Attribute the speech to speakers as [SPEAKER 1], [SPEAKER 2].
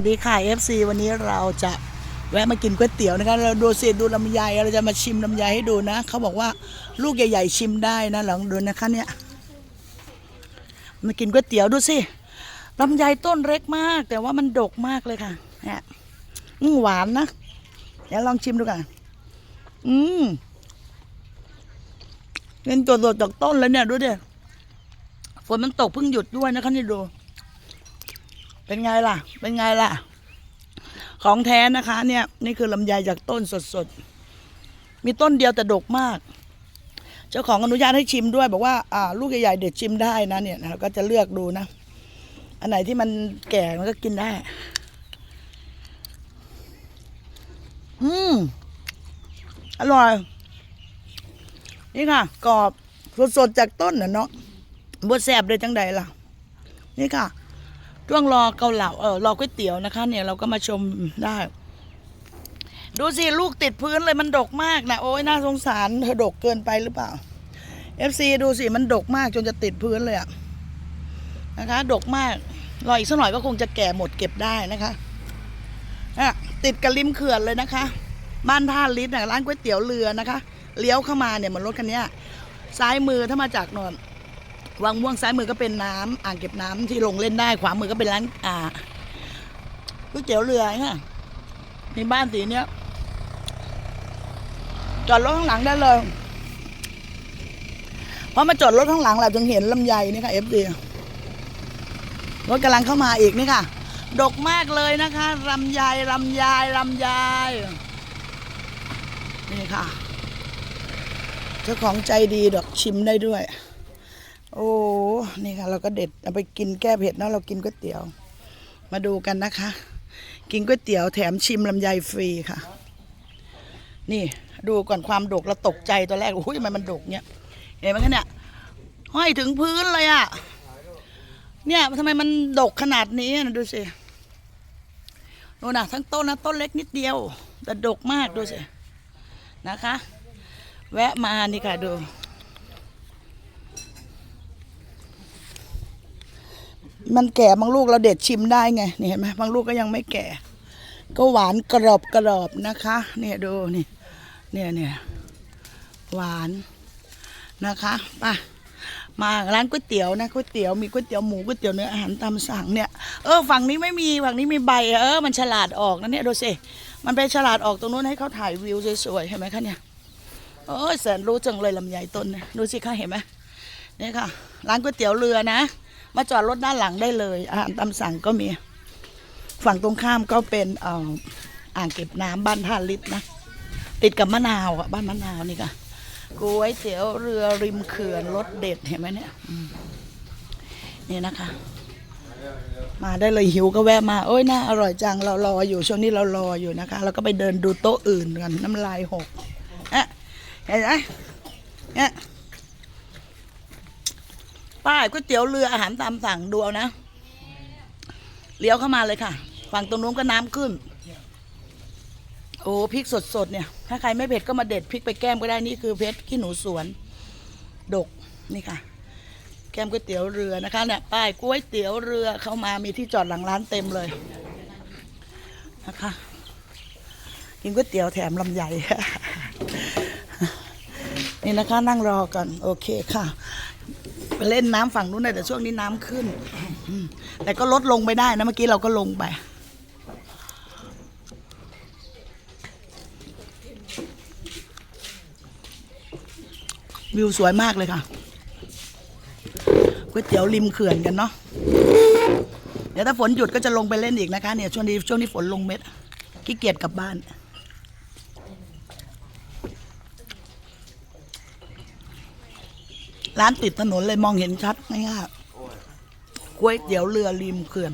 [SPEAKER 1] วัสดีค่ะ FC วันนี้เราจะแวะมากินก๋วยเตี๋ยวนะคะเราดูสิดูลำไยเราจะมาชิมลำไยให้ดูนะเขาบอกว่าลูกใหญ่ ๆ ชิมได้นะลองดูนะคะเนี่ยมากินก๋วยเตี๋ยวดูสิลำไยต้นเล็กมาก แต่ว่ามันดกมากเลยค่ะเนี่ยอืมหวานนะเดี๋ยวลองชิมดูกันอืมเงินตัวๆจากต้นแล้วเนี่ยดูดิฝนมันตกเพิ่งหยุดด้วยนะคะนี่ดู เป็นไงล่ะ เป็นไงล่ะ ของแท้นะคะ เนี่ย นี่คือลำไยจากต้นสดๆ มีต้นเดียวแต่ดกมาก เจ้าของอนุญาตให้ชิมด้วย บอกว่าอ่าลูกใหญ่ๆเด็ดชิมได้นะเนี่ยเราก็จะเลือกดูนะ อันไหนที่มันแก่มันก็กินได้ อืม อร่อย นี่ค่ะ กรอบสดๆจากต้นนะเนาะบดแสบเลยจังใดล่ะ นี่ค่ะ ช่วงรอเกาเหลาเออรอก๋วยเตี๋ยวนะคะเนี่ยเราก็มาชมได้ ดูสิลูกติดพื้นเลยมันดกมากนะโอ้ยน่าสงสารเธอดกเกินไปหรือเปล่า FC ดูสิมันดกมากจนจะติดพื้นเลยอะนะคะ ดกมากรออีกสักหน่อยก็คงจะแก่หมดเก็บได้นะคะอะติดกับริมเขื่อนเลยนะคะ บ้านท่าลิศนะร้านก๋วยเตี๋ยวเรือนะคะ เลี้ยวเข้ามาเนี่ยเหมือนรถคันนี้ซ้ายมือถ้ามาจากนน วังม่วงซ้ายมือก็เป็นน้ำอ่างเก็บน้ำที่ลงเล่นได้ ขวามือก็เป็นร้านอ่าก๋วยเตี๋ยวเรือเนี่ยในบ้านสีเนี้ยจอดรถข้างหลังได้เลยเพราะมาจอดรถข้างหลังเราจึงเห็นลำไยนี่ค่ะเอฟดีรถกำลังเข้ามาอีกนี่ค่ะ ดกมากเลยนะคะลำไยลำไยลำไยนี่ค่ะ เจ้าของใจดีดอกชิมได้ด้วย โอ้ นี่ค่ะ เราก็เด็ดเอาไปกินแก้เผ็ดเนาะเรากินก๋วยเตี๋ยว มาดูกันนะคะ กินก๋วยเตี๋ยวแถมชิมลำไยฟรีค่ะ นี่ดูก่อนความดกเราตกใจตอนแรกโอ้ยทำไมมันดกเนี่ยเห็นไหมคะเนี่ยห้อยถึงพื้นเลยอะเนี่ยทำไมมันดกขนาดนี้นะดูสิโน่นนะทั้งต้นนะต้นเล็กนิดเดียว แต่ดกมากดูสินะคะ แวะมานี่ค่ะดู มันแก่บางลูกเราเด็ดชิมได้ไงนี่เห็นไหมบางลูกก็ยังไม่แก่ ก็หวานกรอบกรอบนะคะ เนี่ยดูนี่เนี่ยเนี่ยหวานนะคะไปมาร้านก๋วยเตี๋ยวนะก๋วยเตี๋ยวมีก๋วยเตี๋ยวหมูก๋วยเตี๋ยวเนื้ออาหารตามสั่งเนี่ยเออฝั่งนี้ไม่มีฝั่งนี้มีใบเออมันฉลาดออกนะเนี่ยดูสิมันไปฉลาดออกตรงนู้นให้เขาถ่ายวิวสวยๆเห็นไหมคะเนี่ยโอ้ยแสนรู้จังเลยลำไยต้นเนี่ยดูสิคะเห็นไหมนี่ค่ะ ร้านก๋วยเตี๋ยวเรือนะ มาจอดรถด้านหลังได้เลย อาหารตามสั่งก็มี ฝั่งตรงข้ามก็เป็นอ่างเก็บน้ำบ้านท่าลิศนะ ติดกับมะนาวอะบ้านมะนาวนี่ค่ะก๋วยเตี๋ยวเรือริมเขื่อนรสเด็ดเห็นไหมเนี่ยนี่นะคะ มาได้เลยหิวก็แวะมาโอ้ยน่าอร่อยจังเรารออยู่ช่วงนี้เรารออยู่นะคะแล้วก็ไปเดินดูโต๊ะอื่นกันน้ำลายหกอะเห็นไหมเนี่ย ป้ายก๋วยเตี๋ยวเรืออาหารตามสั่งดูเอานะ เลี้ยวเข้ามาเลยค่ะ ฝั่งตรงนู้นก็น้ำขึ้น โอ้พริกสดๆเนี่ย ถ้าใครไม่เผ็ดก็มาเด็ดพริกไปแก้มก็ได้นี่คือเพชรขี้หนูสวน ดกนี่ค่ะ แก้มก๋วยเตี๋ยวเรือนะคะเนี่ยป้ายก๋วยเตี๋ยวเรือเข้ามามีที่จอดหลังร้านเต็มเลยนะคะกินก๋วยเตี๋ยวแถมลำไยนี่นะคะนั่งรอกันโอเคค่ะ ไปเล่นน้ำฝั่งนู้นแต่ช่วงนี้น้ำขึ้น แต่ก็ลดลงไปได้นะเมื่อกี้เราก็ลงไป วิวสวยมากเลยค่ะก๋วยเตี๋ยวริมเขื่อนกันเนาะเดี๋ยวถ้าฝนหยุดก็จะลงไปเล่นอีกนะคะเนี่ยช่วงนี้ช่วงนี้ฝนลงเม็ดขี้เกียจกลับบ้าน ร้านติดถนนเลยมองเห็นชัดง่ายๆก๋วยเตี๋ยวเรือริมเขื่อน